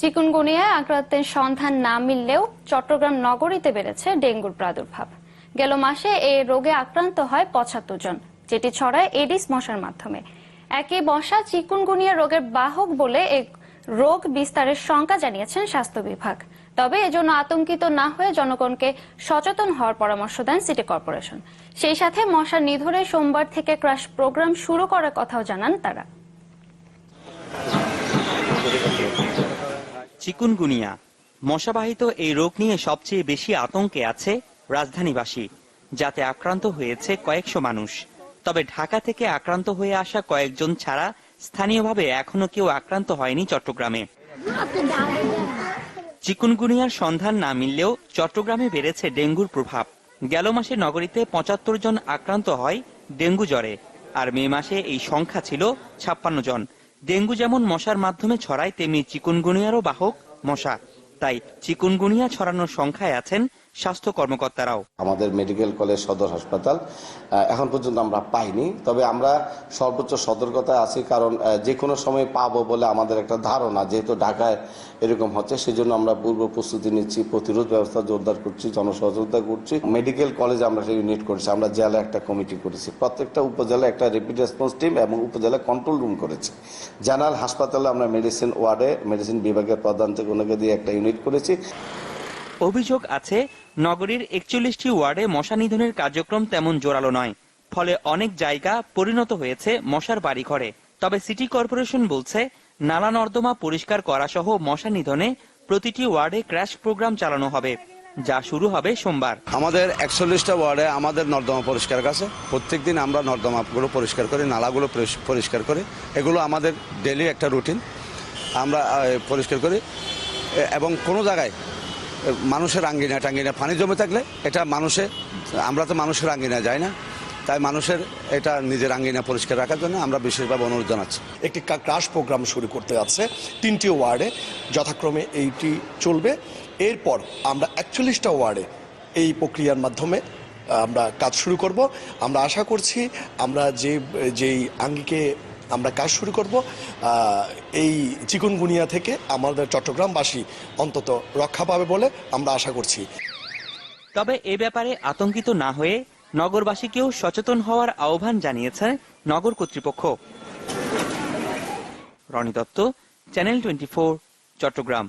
চিকুনগুনিয়ায় আক্রান্তের সন্ধান না মিললেও চট্টগ্রাম নগরীতে বেড়েছে ডেঙ্গুর প্রাদুর্ভাব। গেল মাসে এই রোগে আক্রান্ত হয় পঁচাত্তর জন, যেটি ছড়ায় এডিস মশার মাধ্যমে। একই মশা চিকুনগুনিয়া রোগের বাহক বলে এক রোগ বিস্তারের শঙ্কা জানিয়েছেন স্বাস্থ্য বিভাগ। তবে এজন্য আতঙ্কিত না হয়ে জনগণকে সচেতন হওয়ার পরামর্শ দেন সিটি কর্পোরেশন। সেই সাথে মশা নিধরে সোমবার থেকে ক্রাশ প্রোগ্রাম শুরু করার কথাও জানান তারা। চিকুনগুনিয়া। মশাবাহিত এই রোগ নিয়ে সবচেয়ে বেশি আতঙ্কে আছে রাজধানীবাসী, যাতে আক্রান্ত হয়েছে কয়েকশো মানুষ। তবে ঢাকা থেকে আক্রান্ত হয়ে আসা কয়েকজন ছাড়া স্থানীয়ভাবে এখনও কেউ আক্রান্ত হয়নি চট্টগ্রামে। চিকুনগুনিয়ার সন্ধান না মিললেও চট্টগ্রামে বেড়েছে ডেঙ্গুর প্রভাব। গেল মাসে নগরীতে পঁচাত্তর জন আক্রান্ত হয় ডেঙ্গু জ্বরে, আর মে মাসে এই সংখ্যা ছিল ছাপ্পান্ন জন। ডেঙ্গু যেমন মশার মাধ্যমে ছড়ায় তেমনি চিকুনগুনিয়ারও বাহক মশা। তাই চিকুনগুনিয়া ছড়ানোর সংখ্যায় আছেন স্বাস্থ্য কর্মকর্তারাও। আমাদের মেডিকেল কলেজ সদর হাসপাতাল এখন পর্যন্ত আমরা পাইনি। তবে আমরা সর্বোচ্চ সতর্কতা আছি কারণ যে কোনো সময় পাবো বলে আমাদের একটা ধারণা। যেহেতু ঢাকায় এরকম হচ্ছে, সেজন্য আমরা পূর্ব প্রস্তুতি নিচ্ছি, প্রতিরোধ ব্যবস্থা জোরদার করছি, জনসহযোগিতা করছি। মেডিকেল কলেজ আমরা ইউনিট করেছি, আমরা জেলা একটা কমিটি করেছি। প্রত্যেকটা উপজেলায় একটা রেপিড রেসপন্স টিম এবং উপজেলা কন্ট্রোল রুম করেছে। জেনারেল হাসপাতালে আমরা মেডিসিন ওয়ার্ডে মেডিসিন বিভাগের প্রধান থেকে ওনাকে দিয়ে একটা ইউনিট করেছি। অভিযোগ আছে নগরীর একচল্লিশটি ওয়ার্ডে মশা নিধনের কার্যক্রম তেমন জোরালো নয়। ফলে অনেক জায়গা পরিণত হয়েছে মশার বাড়ি ঘরে তবে সিটি কর্পোরেশন বলছে নালা নর্দমা পরিষ্কার করা সহ মশা নিধনে প্রতিটি ওয়ার্ডে ক্র্যাশ প্রোগ্রাম চালানো হবে যা শুরু হবে সোমবার। আমাদের একচল্লিশটা ওয়ার্ডে আমাদের নর্দমা পরিষ্কার কাছে প্রত্যেক দিন আমরা নর্দমাগুলো পরিষ্কার করি নালাগুলো পরিষ্কার করি। এগুলো আমাদের ডেলি একটা রুটিন আমরা আহ, পরিষ্কার করি। এবং কোনো জায়গায় মানুষের আঙ্গিনা টাঙ্গিনা পানি জমে থাকলে এটা মানুষে, আমরা তো মানুষের আঙ্গিনা যাই না। তাই মানুষের এটা নিজের আঙ্গিনা পরিষ্কার রাখার জন্য আমরা বিশেষভাবে অনুরোধ জানাচ্ছি। একটি ক্রাশ প্রোগ্রাম শুরু করতে যাচ্ছে তিনটি ওয়ার্ডে, যথাক্রমে এইটি চলবে। এরপর আমরা একচল্লিশটা ওয়ার্ডে এই প্রক্রিয়ার মাধ্যমে আমরা কাজ শুরু করব। আমরা আশা করছি আমরা যে, যেই আঙ্গিকে আমরা কাজ শুরু করব। এই চিকুনগুনিয়া থেকে আমাদের চট্টগ্রামবাসী অন্তত রক্ষা পাবে বলে আমরা আশা করছি। তবে এ ব্যাপারে আতঙ্কিত না হয়ে নগরবাসীকেও সচেতন হওয়ার আহ্বান জানিয়েছে নগর কর্তৃপক্ষ। Roni Dutta, channel twenty Chattogram.